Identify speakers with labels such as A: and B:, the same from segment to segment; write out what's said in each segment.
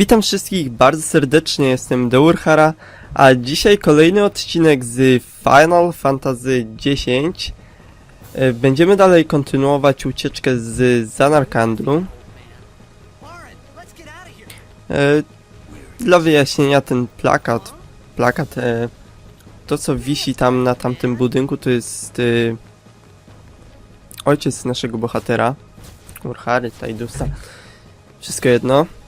A: Witam wszystkich bardzo serdecznie, jestem Deurhara, a dzisiaj kolejny odcinek z Final Fantasy X. E, Będziemy dalej kontynuować ucieczkę z Zanarkandru. E, Dla wyjaśnienia ten plakat, plakat, e, to co wisi tam na tamtym budynku to jest ojciec naszego bohatera, Urhary, Tajdusa, wszystko jedno.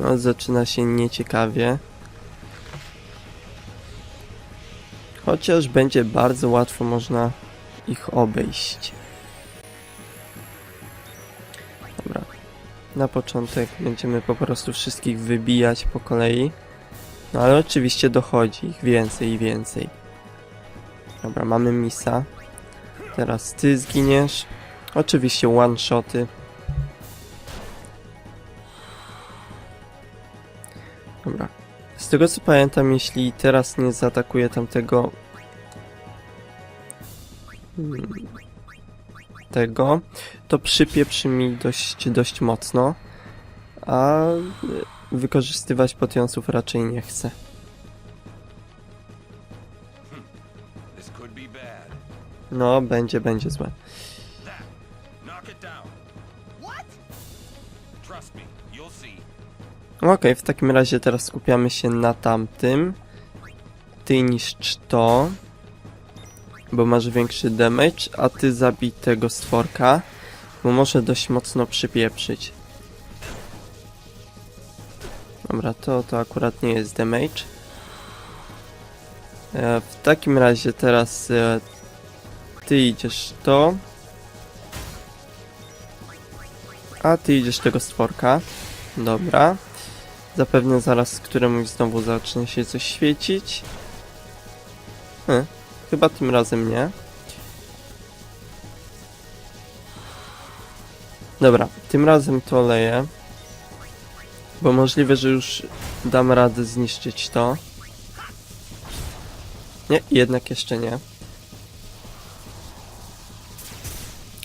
A: No, zaczyna się nieciekawie. Chociaż będzie bardzo łatwo można ich obejść. Dobra. Na początek będziemy po prostu wszystkich wybijać po kolei. No ale oczywiście dochodzi ich więcej i więcej. Dobra, mamy misa. Teraz ty zginiesz. Oczywiście one-shoty. Dobra. Z tego co pamiętam, jeśli teraz nie zaatakuję tamtego... Hmm, Tego, to przypieprzy mi dość, dość mocno, a wykorzystywać potionsów raczej nie chcę.
B: Bad.
A: No, będzie, będzie złe. Okej, w takim razie teraz skupiamy się na tamtym. Ty niszcz to, bo masz większy damage, a ty zabij tego stworka, bo może dość mocno przypieprzyć. Dobra, to, to akurat nie jest damage. E, w takim razie teraz e, ty idziesz to, a ty idziesz tego stworka. Dobra. Zapewne zaraz któremuś znowu zacznie się coś świecić. Hm, chyba tym razem nie. Dobra, tym razem to leję. Bo możliwe, że już dam radę zniszczyć to. Nie, jednak jeszcze nie.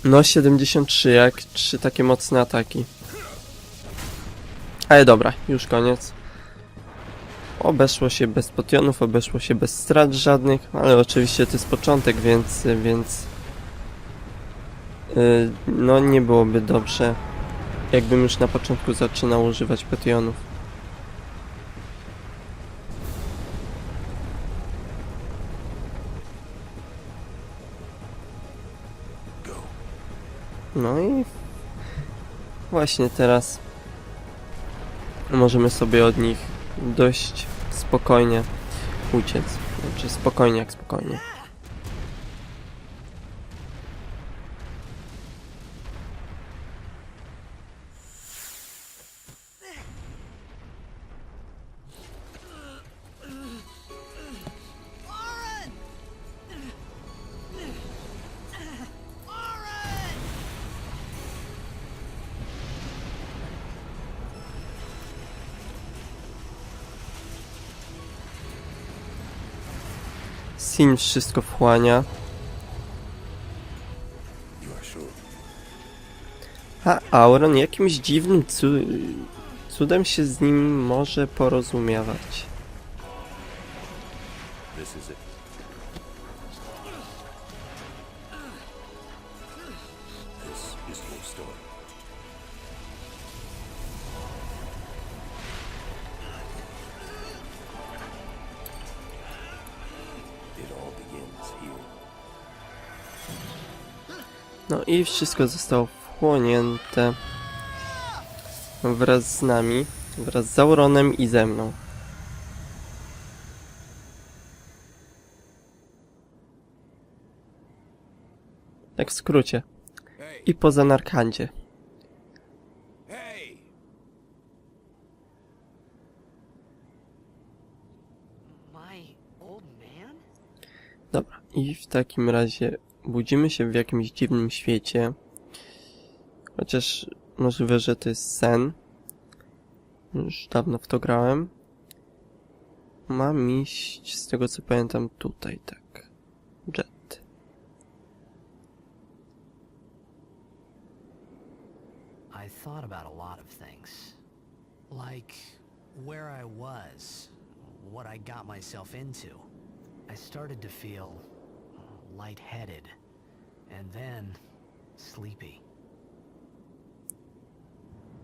A: No, 73, jak trzy takie mocne ataki. Ale dobra, już koniec. Obeszło się bez potionów, obeszło się bez strat żadnych, ale oczywiście to jest początek, więc, więc yy, no nie byłoby dobrze, jakbym już na początku zaczynał używać potionów. No i właśnie teraz możemy sobie od nich dość spokojnie uciec. Znaczy spokojnie jak spokojnie. Sin wszystko wchłania. A Auron jakimś dziwnym cu cudem się z nim może porozumiewać.
B: This is your story.
A: I wszystko zostało wchłonięte wraz z nami, wraz z Auronem i ze mną. Tak w skrócie. I poza Narkandzie. Dobra, i w takim razie budzimy się w jakimś dziwnym świecie. Chociaż możliwe, że to jest sen. Już dawno w to grałem. Mam iść, z tego co pamiętam, tutaj, tak. Jet.
C: I thought about a lot of things. Like where I was, what I got myself into. I started to feel lightheaded, and then sleepy.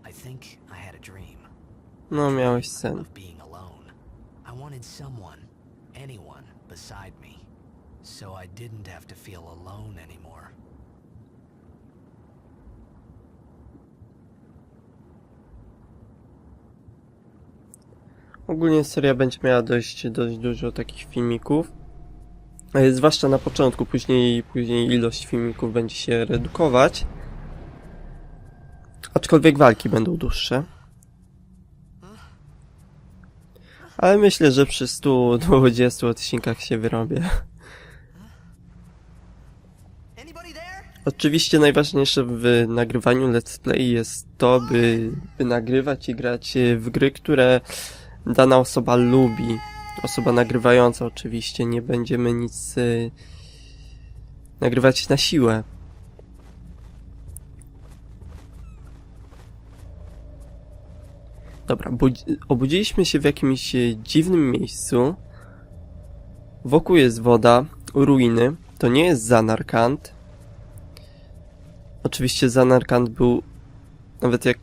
C: I think I had a dream
A: No, miałeś sen.
C: of being alone. I wanted someone, anyone, beside me, so I didn't have to feel alone anymore.
A: Ogólnie seria będzie miała dość, dość dużo takich filmików. E, Zwłaszcza na początku, później, później ilość filmików będzie się redukować. Aczkolwiek walki będą dłuższe. Ale myślę, że przy 120 odcinkach się wyrobię. Oczywiście najważniejsze w nagrywaniu let's play jest to, by, by nagrywać i grać w gry, które dana osoba lubi. Osoba nagrywająca oczywiście, nie będziemy nic y, nagrywać na siłę. Dobra, budzi- obudziliśmy się w jakimś e, dziwnym miejscu. Wokół jest woda, ruiny. To nie jest Zanarkand. Oczywiście Zanarkand był, nawet jak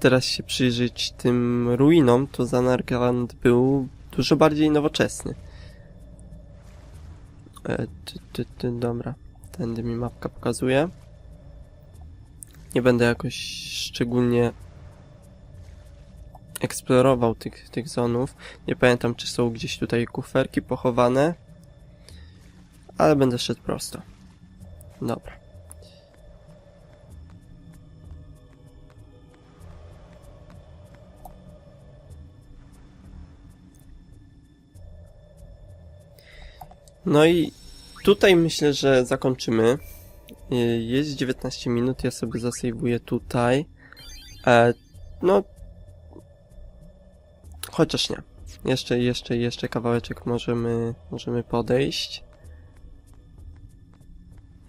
A: teraz się przyjrzeć tym ruinom, to Zanarkand był dużo bardziej nowoczesny. E, ty, ty, ty, dobra, tędy mi mapka pokazuje. Nie będę jakoś szczególnie eksplorował tych, tych zonów. Nie pamiętam, czy są gdzieś tutaj kuferki pochowane, ale będę szedł prosto. Dobra. No i tutaj myślę, że zakończymy. Y, Jest 19 minut, ja sobie zasejwuję tutaj. E, no. Chociaż nie. Jeszcze, jeszcze, jeszcze kawałeczek możemy, możemy podejść.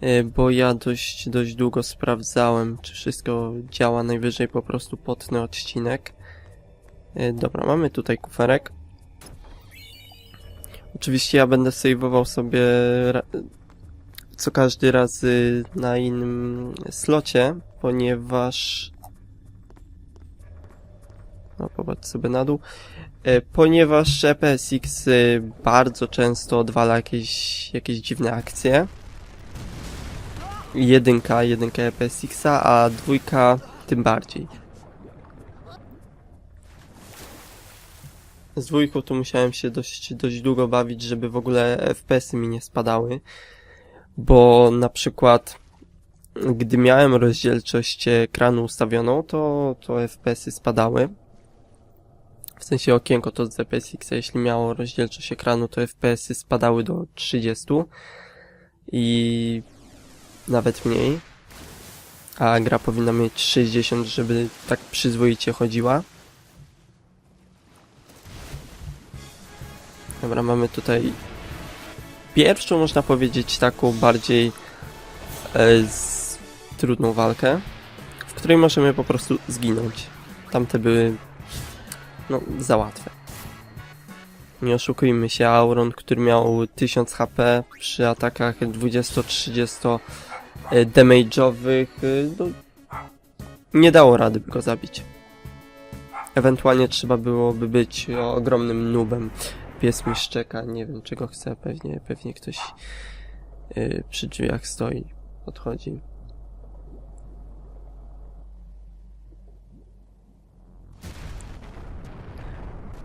A: Y, Bo ja dość, dość długo sprawdzałem, czy wszystko działa. Najwyżej po prostu potnę odcinek. Y, Dobra, mamy tutaj kuferek. Oczywiście ja będę saveował sobie co każdy raz na innym slocie, ponieważ... No, popatrz sobie na dół. E, Ponieważ EPSX y, bardzo często odwala jakieś, jakieś dziwne akcje. Jedynka, jedynka EPSX-a, a dwójka tym bardziej. Z dwójką to musiałem się dość, dość długo bawić, żeby w ogóle FPS-y mi nie spadały. Bo na przykład, gdy miałem rozdzielczość ekranu ustawioną, to, to FPS-y spadały. W sensie okienko to z EPSX, jeśli miało rozdzielczość ekranu, to FPS-y spadały do 30 i nawet mniej. A gra powinna mieć 60, żeby tak przyzwoicie chodziła. Dobra, mamy tutaj pierwszą, można powiedzieć, taką bardziej e, z, trudną walkę, w której możemy po prostu zginąć. Tamte były, no, za łatwe. Nie oszukujmy się, Auron, który miał 1000 HP przy atakach 20-30 e, damage'owych, e, no, nie dało rady by go zabić. Ewentualnie trzeba byłoby być ogromnym nubem. Pies mi szczeka, nie wiem czego chce, pewnie, pewnie ktoś yy, przy drzwiach stoi, podchodzi.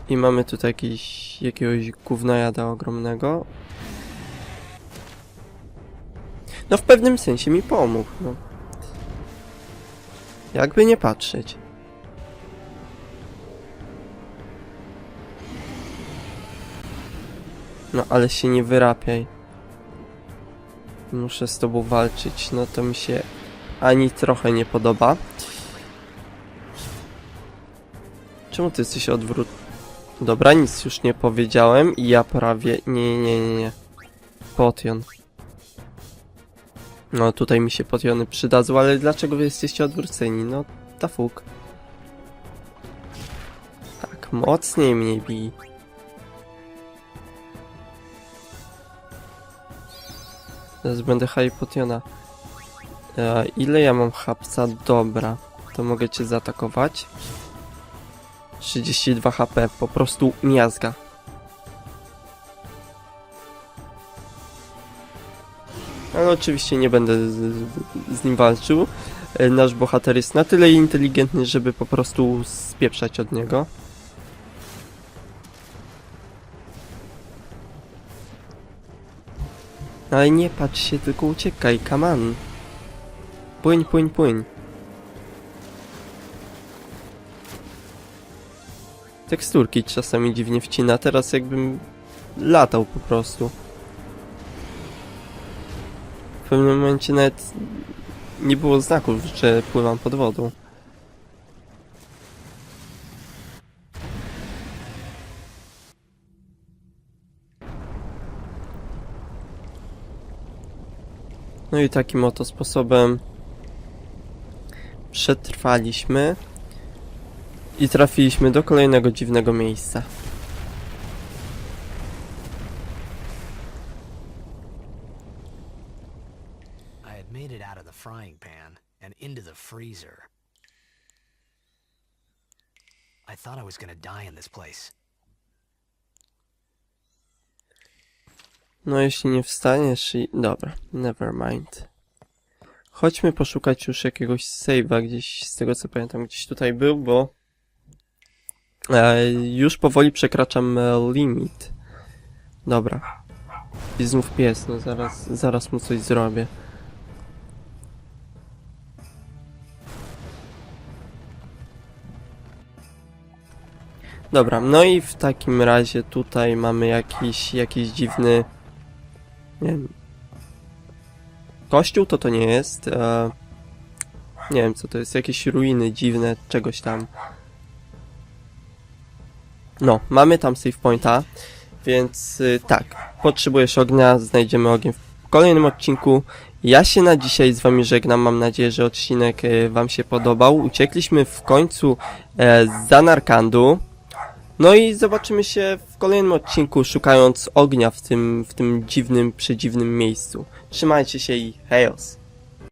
A: I mamy tutaj jakiś, jakiegoś gównojada ogromnego. No w pewnym sensie mi pomógł, no. Jakby nie patrzeć. No ale się nie wyrapiaj. Muszę z tobą walczyć, no to mi się ani trochę nie podoba. Czemu ty jesteś odwrót? Dobra, nic już nie powiedziałem i ja prawie... Nie, nie, nie, nie. Potion. No tutaj mi się potiony przydadzą, ale dlaczego wy jesteście odwróceni? No ta fuck? Tak, mocniej mnie bij. Teraz będę Hypotiona. E, ile ja mam hapsa? Dobra. To mogę cię zaatakować. 32 HP, po prostu miazga. Ale oczywiście nie będę z, z nim walczył. E, Nasz bohater jest na tyle inteligentny, żeby po prostu spieprzać od niego. Ale nie patrz się, tylko uciekaj, on. Płyń, płyń, płyń. Teksturki czasami dziwnie wcina, teraz jakbym latał po prostu. W pewnym momencie nawet nie było znaków, że pływam pod wodą. No i takim oto sposobem przetrwaliśmy i trafiliśmy do kolejnego dziwnego miejsca.
C: I had made it out of the thought I was gonna die in this place.
A: No jeśli nie wstaniesz i... Dobra, never mind. Chodźmy poszukać już jakiegoś save'a gdzieś, z tego co pamiętam, gdzieś tutaj był, bo... E, już powoli przekraczam e, limit. Dobra. I znów pies, no zaraz, zaraz mu coś zrobię. Dobra, no i w takim razie tutaj mamy jakiś, jakiś dziwny... Nie wiem. Kościół to to nie jest. E, nie wiem co to jest, jakieś ruiny dziwne, czegoś tam. No, mamy tam save pointa, więc y, tak, potrzebujesz ognia, znajdziemy ogień w kolejnym odcinku. Ja się na dzisiaj z wami żegnam, mam nadzieję, że odcinek y, wam się podobał. Uciekliśmy w końcu e, za Narkandu. No i zobaczymy się w kolejnym odcinku, szukając ognia w tym, w tym dziwnym, przedziwnym miejscu. Trzymajcie się i hejos!